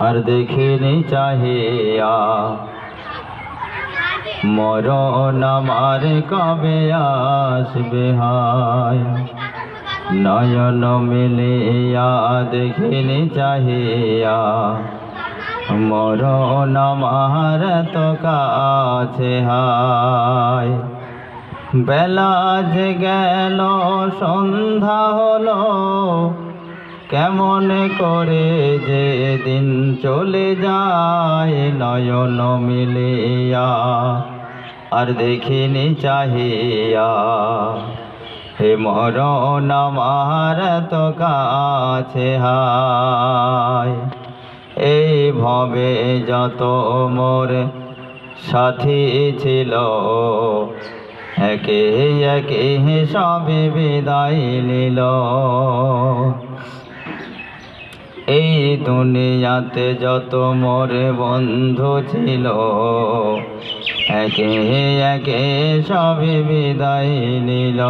আর দেখিনি চাহিয়া। মরণ আমার কবে আসবে হায়? নয়ন মিলিয়া দেখিনি চাহিয়া। মরণ আমার তো কাছে হায়। বেলা যে গেল, সন্ধ্যা হলো কেমন করে যে দিন চলে যায় নয়ন মিলিয়া, আর দেখিনি চাহিয়া। হে মরণ আমার তো কাছে এই ভবে যত মোর সাথী ছিল, একে একে সবে বিদায় নিল। এই দুনিয়াতে যত মোর বন্ধু ছিল, একে একে সবে বিদায় নিল।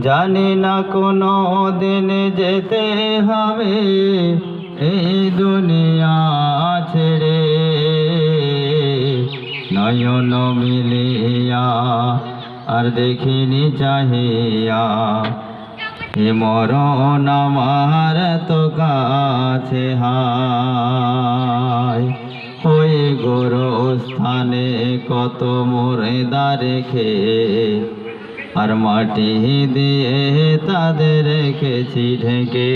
জানি না কোনো দিন যেতে হবে এই দুনিয়া ছেড়ে। নয়ন মিলিয়া আর দেখিনি চাহিয়া। হে মরণ আমার তো কাছে হায়। ওই গোরস্থানে কত মোরে রেখে আর মাটি দিয়ে তাদের রেখেছি ঢেকে।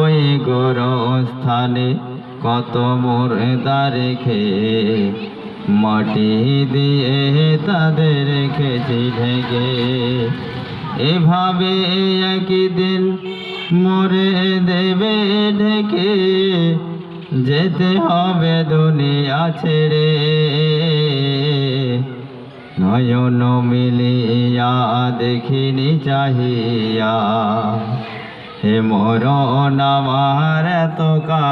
ওই গোরস্থানে কত মোরে রেখে মাটি দিয়ে তাদের রেখেছি ঢেকে। এভাবে একদিন মরে দেবে ঢেকে, যেতে হবে দুনিয়া ছেড়ে। নয়ন মিলিয়া দেখিনি চাহিয়া, হে মরণ আমার তো কা